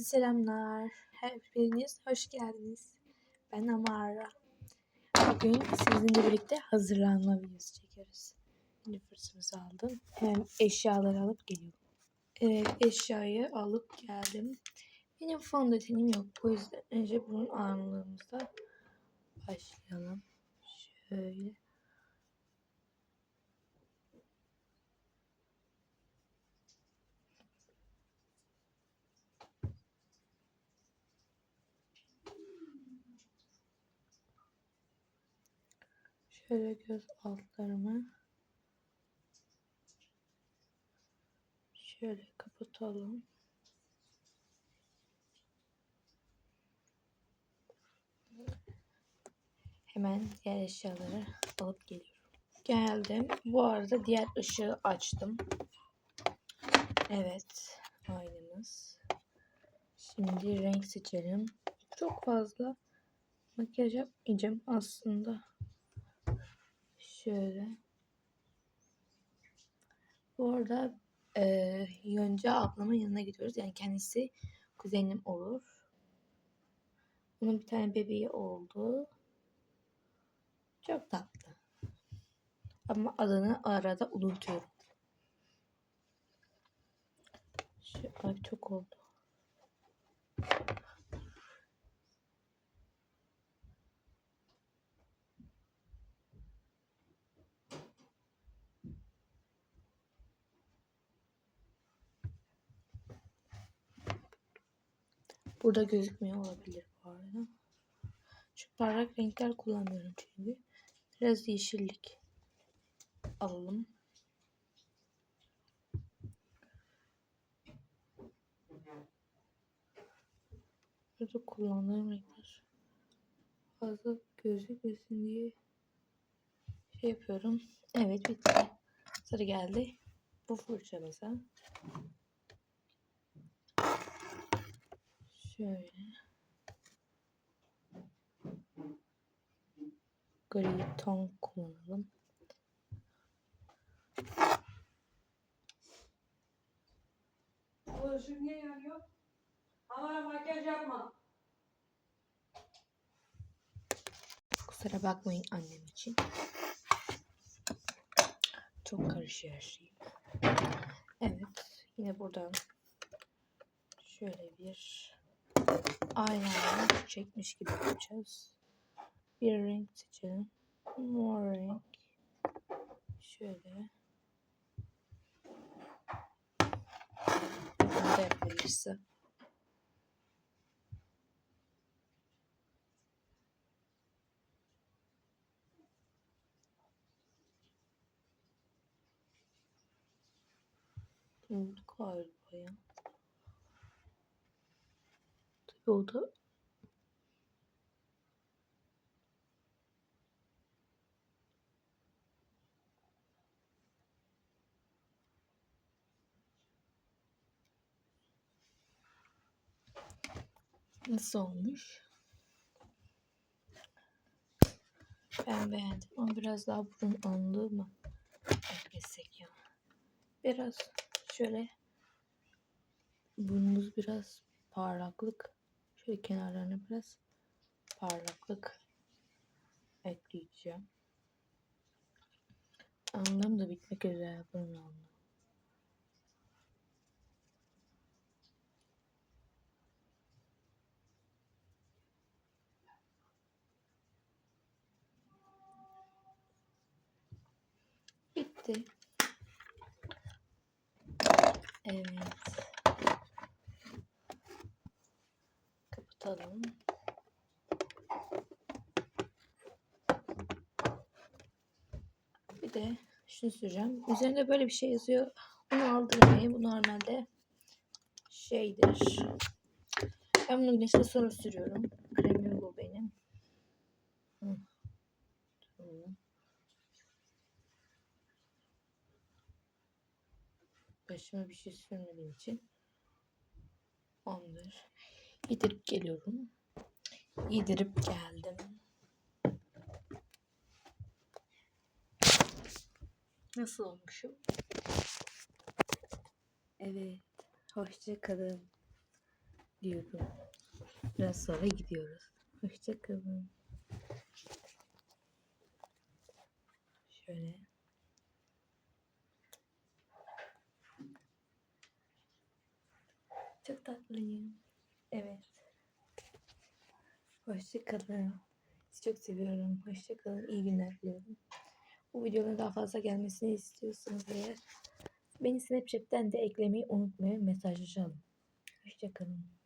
Herkese selamlar. Hepiniz hoş geldiniz. Ben Amara. Bugün sizinle birlikte hazırlanma videosu çekiyoruz. Fırsatımızı aldım. Hem eşyaları alıp geliyorum. Evet eşyayı alıp geldim. Benim fondötenim yok. O yüzden önce bunun anlığımızda başlayalım. Şöyle. Şöyle göz altlarımı şöyle kapatalım. Hemen diğer eşyaları alıp geliyorum. Geldim. Bu arada diğer ışığı açtım. Evet. Aynamız. Şimdi renk seçelim. Çok fazla makyaj yapmayacağım aslında. Şöyle. Bu arada e, Yonca ablamın yanına gidiyoruz. Yani kendisi kuzenim olur. Onun bir tane bebeği oldu. Çok tatlı. Ama adını arada unutuyorum. Şu, ay çok oldu. Burada gözükmüyor olabilir bu arada. Şu parlak renkler kullanmıyorum çünkü. Biraz yeşillik alalım. Burada kullandığım renkler fazla gözükmesin diye şey yapıyorum. Evet bitti. Sıra geldi. Bu fırçamıza. Şöyle. Gri ton kullanalım. Bu ışık niye yanıyor? Ama makyaj yapma. Kusura bakmayın annem için. Çok karışıyor her şey. Evet. Yine buradan şöyle bir eyeliner çekmiş gibi yapacağız. Bir renk seçelim. Mor renk. Şöyle. Bunu da yapabilirse. Oldu galiba ya. Da Nasıl olmuş? Ben beğendim ama biraz daha burun anlığı mı ya? Biraz şöyle burnumuz biraz parlaklık şöyle kenarlarına biraz parlaklık ekleyeceğim. Anlam da bitmek üzere burun anlamı. Bitti. Evet. Kapatalım. Bir de şunu süreceğim. Üzerinde böyle bir şey yazıyor. Onu aldırmayın. Bu normalde şeydir. Ben bunu güneşte sonra sürüyorum. Kremim bu benim. Hı. Başıma bir şey sürmediğim için ondur. Yedirip geliyorum. Yedirip geldim. Nasıl olmuşum? Evet. Hoşça kalın. diyordum. Biraz sonra gidiyoruz. Hoşçakalın. Şöyle. Çok tatlıyım. Evet. Hoşçakalın. Sizi çok seviyorum. Hoşçakalın. İyi günler diliyorum. Bu videonun daha fazla gelmesini istiyorsanız eğer beni Snapchat'ten de eklemeyi unutmayın. Mesajlaşalım. Hoşçakalın.